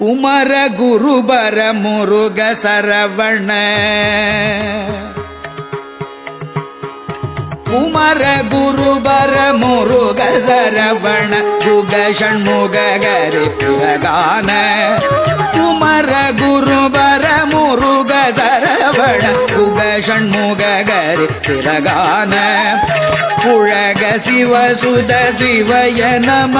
குமர குருபர முருக சரவண. குமர குருபர முருக சரவண குக ஷண்முக கரி பிரகான குமர குருபர முருக சரவண குக ஷண்முக கரி பிரகான புழக சிவசுத சிவய நம.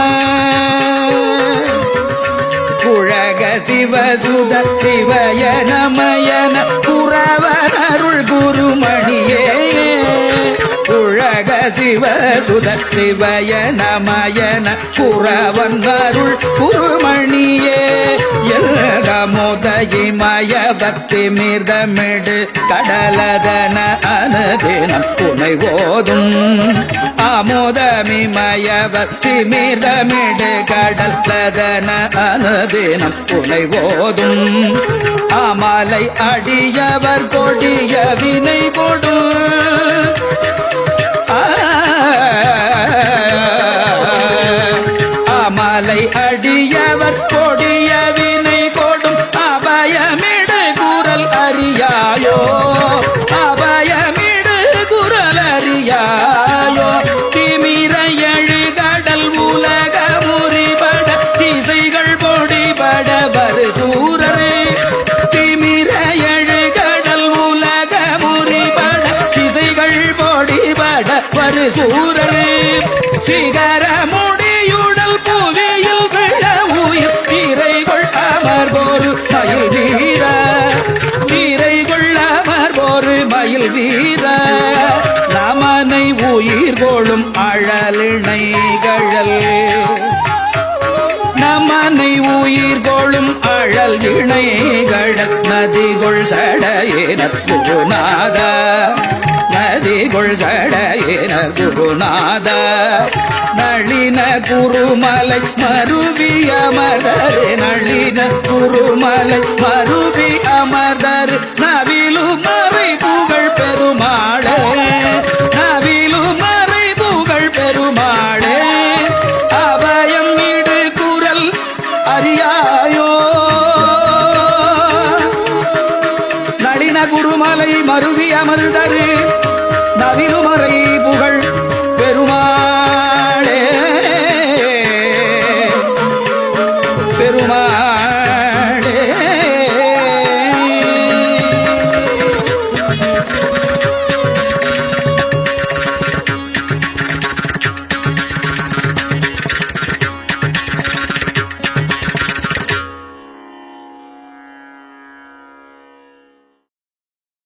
சிவசுத சிவயனமயன குறவனருள் குருமணியே. புழக சிவசுத சிவயனமயன நமயன குருமணியே எல்க முதயிமய பக்தி மிர்தமிடு கடலதன அனுதினம் துணை ஓதும் ஆமோதமிமய பக்தி கடல் கடலதன அனுதினம் புனை ஓதும். அமலை அடியவர் கொடிய வினை கொடும் பொடிபட வரு சூரரே சிகர முடியுடல் புவியில் விழ உயிர் திரைகொள் அமர் போரு மயில் வீர. திரைகொள் அமர் போரு மயில் வீர. நமனை உயிர் கொளும் அழலிணைகழல். நமனை உயிர் கொளும் அழல் இணை இணைகள் நதிகொள் சடையின குருநாத நதிகொள் சடையின குருநாத நளின குருமலை மருவிய மதர் நளின குருமலை மருவி அமர்தர் நவி மருவி